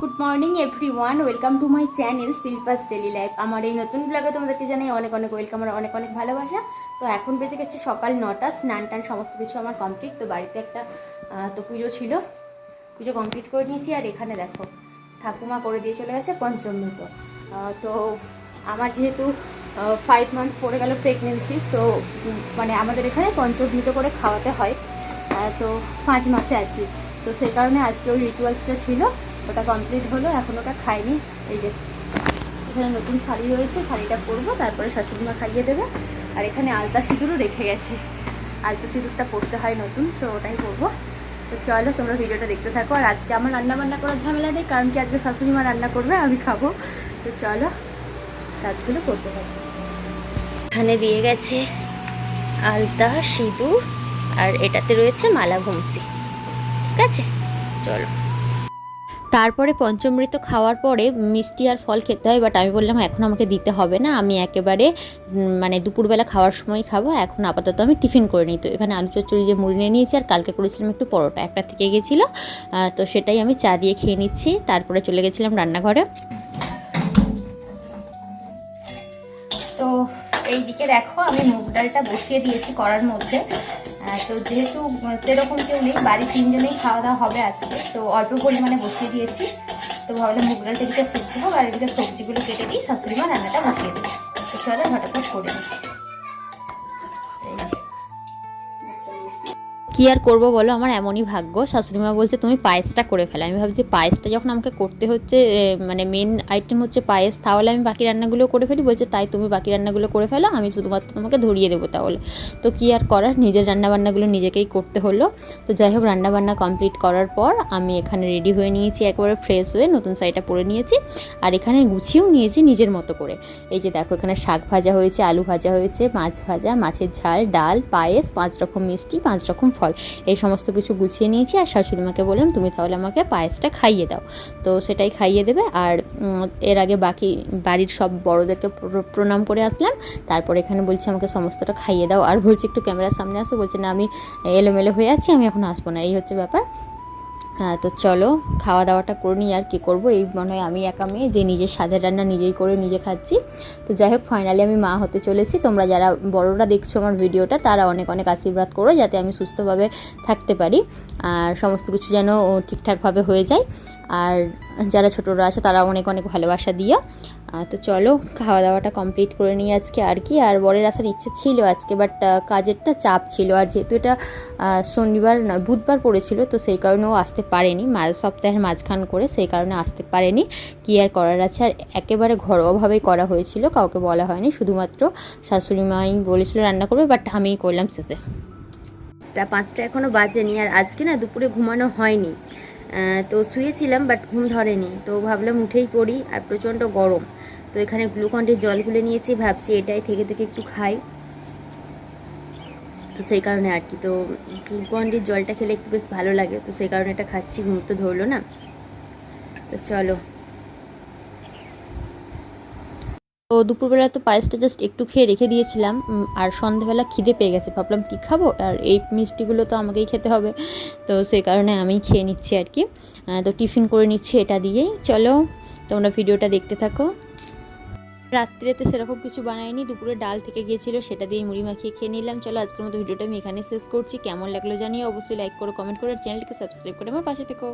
Good morning everyone welcome to my channel Shilpa's daily life আমার এই নতুন ব্লগে তোমাদেরকে জানাই অনেক অনেক ওয়েলকাম আর অনেক অনেক ভালোবাসা। তো এখন বেজে গেছে সকাল নটা, স্নান টান সমস্ত কিছু আমার কমপ্লিট তো বাড়িতে একটা তো পুজো ছিল। পুজো কমপ্লিট করে নিয়েছি, আর এখানে দেখো, ঠাকুমা করে দিয়ে চলে গেছে পঞ্চমৃত তো আমার যেহেতু ফাইভ মান্থ পড়ে গেল প্রেগনেন্সি তো মানে আমাদের এখানে পঞ্চমৃত করে খাওয়াতে হয়। তো পাঁচ মাসে আর কি। তো সেই কারণে আজকে ওই রিচুয়ালসটা ছিল। ওটা কমপ্লিট হলো, এখন ওটা খাইনি। এই যে, এখানে নতুন শাড়ি রয়েছে, শাড়িটা পরবো, তারপরে শাশুড়িমা খাইয়ে দেবে। আর এখানে আলতা সিঁদুরও রেখে গেছে। আলতা সিঁদুরটা পরতে হয় নতুন, তো ওটাই পরবো। তো চলো, তোমরা ভিডিওটা দেখতে থাকো। আর আজকে আমার রান্না বান্না করার ঝামেলা নেই, কারণ কি আজকে শাশুড়িমা রান্না করবে, আমি খাব। তো চলো কাজগুলো করতে থাকো এখানে দিয়ে গেছে আলতা, সিঁদুর, আর এটাতে রয়েছে মালা ঘুমসি। ঠিক আছে? চলো। তারপরে পঞ্চমৃত খাওয়ার পরে মিষ্টি আর ফল খেতে হয় বাট আমি বললাম, এখন আমাকে দিতে হবে না, আমি একেবারে মানে দুপুরবেলা খাওয়ার সময় খাব, এখন আপাতত আমি টিফিন করে নিই। তো এখানে আলু চচ্চড়ি দিয়ে মুড়ি নিয়ে নিয়েছি, আর কালকে করেছিলাম একটু পরোটা, একটা থেকে গেছিল তো সেটাই আমি চা দিয়ে খেয়ে নিচ্ছি, তারপরে চলে গেছিলাম রান্নাঘরে। তো এই দিকে দেখো, আমি মুগ ডালটা বসিয়ে দিয়েছি করার মধ্যে। তো যেহেতু সেরকম কেউ নেই বাড়ির তিনজনেই খাওয়া দাওয়া হবে আজকে, তো অল্প পরিমাণে বসিয়ে দিয়েছি। তো ভাবলাম মুগ ডালটা এদিকে সেদ্ধ হোক, আর এদিকে সবজিগুলো কেটে দিই শাশুড়ি মা রান্নাটা বসিয়ে দিই তো চলো ঝটাফট করে দিই কি আর করব বলো? আমার এমনই ভাগ্য। শাশুড়িমা বলছে, তুমি পায়েসটা করে ফেলো। আমি ভাবছি, পায়েসটা যখন আমাকে করতে হচ্ছে মানে মেন আইটেম হচ্ছে পায়েস, তাহলে আমি বাকি রান্নাগুলো করে ফেলি? বলছে, তাই তুমি বাকি রান্নাগুলো করে ফেলো, আমি শুধুমাত্র তোমাকে ধরিয়ে দেবো তাহলে। তো কি আর করার? নিজের রান্নাবান্নাগুলো নিজেকেই করতে হলো। তো যাই হোক, রান্নাবান্না কমপ্লিট করার পর আমি এখানে রেডি হয়ে নিয়েছি, একবারে ফ্রেশ হয়ে নতুন শাড়িটা পরে নিয়েছি। আর এখানে গুছিয়েও নিয়েছি নিজের মতো করে। এই যে দেখো, এখানে শাক ভাজা হয়েছে, আলু ভাজা হয়েছে, মাছ ভাজা, মাছের ঝাল, ডাল, পায়েস, পাঁচ রকম মিষ্টি, পাঁচ রকম ফল। এই সমস্ত কিছু গুছিয়ে নিয়েছি আর শাশুড়িমাকে বললাম, তুমি তাহলে আমাকে পায়েসটা খাইয়ে দাও। তো সেটাই খাইয়ে দেবে আর এর আগে বাকি বাড়ির সব বড়োদেরকে প্র- প্রণাম করে আসলাম। তারপর এখানে বলছি, আমাকে সমস্তটা খাইয়ে দাও। আর বলছি, একটু ক্যামেরার সামনে আসো। বলছে, না, আমি এলোমেলো হয়ে আছি, আমি এখন আসব না। এই হচ্ছে ব্যাপার। তো চলো খাওয়া দাওয়াটা করে নিই আর কী করব। এই মনে হয় আমি একা মেয়ে, যে নিজের স্বাদের রান্না নিজেই করে নিজে খাচ্ছি। তো যাই হোক ফাইনালি আমি মা হতে চলেছি। তোমরা যারা বড়রা দেখছ আমার ভিডিওটা, তারা অনেক অনেক আশীর্বাদ করো, যাতে আমি সুস্থভাবে থাকতে পারি। আর সমস্ত কিছু যেন ঠিকঠাকভাবে হয়ে যায়। আর যারা ছোটরা আছে, তারা অনেক অনেক ভালোবাসা দিও তো চলো খাওয়া দাওয়াটা কমপ্লিট করে নিই আজকে আর কি। আর বরের আসার ইচ্ছে ছিল আজকে বাট কাজেরটা চাপ ছিল। আর যেহেতু এটা শনিবার না, বুধবার পড়েছিল, তো সেই কারণে ও আসতে পারেনি। সপ্তাহের মাঝখান করে সেই কারণে আসতে পারেনি। কি আর করার আছে? আর একেবারে ঘরোয়াভাবেই করা হয়েছিল, কাউকে বলা হয়নি। শুধুমাত্র শাশুড়ি মাই বলেছিল রান্না করবে বাট আমিই করলাম শেষে। পাঁচটা পাঁচটা এখনও বাজেনি। আর আজকে না, দুপুরে ঘুমানো হয়নি। তো শুয়েছিলাম বাট ঘুম ধরেনি। তো ভাবলাম উঠেই পড়ি, আর প্রচণ্ড গরম। তো এখানে গ্লুকন্ডের জল গুলে নিয়েছি, ভাবছি এটাই থেকে থেকে একটু খাই। তো সেই কারণে আর কি। তো গ্লুকন্ডির জলটা খেলে একটু বেশ ভালো লাগে। তো সেই কারণে এটা খাচ্ছি, ঘুম তো ধরলো না। তো চলো। তো দুপুরবেলা তো পায়েসটা জাস্ট একটু খেয়ে রেখে দিয়েছিলাম আর সন্ধেবেলা খিদে পেয়ে গেছে। ভাবলাম কী খাব? আর এই মিষ্টিগুলো তো আমাকেই খেতে হবে। তো সেই কারণে আমি খেয়ে নিচ্ছি আর কি। তো টিফিন করে নিচ্ছি এটা দিয়েই। চলো, তোমরা ভিডিওটা দেখতে থাকো। রাত্রিতে সেরকম কিছু বানাইনি, দুপুরে ডাল থেকে গিয়েছিল, সেটা দিয়ে মুড়ি মাখিয়ে খেয়ে নিলাম। চলো, আজকের মতো ভিডিওটা আমি এখানে শেষ করছি। কেমন লাগল জানিয়ে অবশ্যই লাইক করো কমেন্ট করো, আর চ্যানেলটিকে সাবস্ক্রাইব করে আমার পাশে থেকো।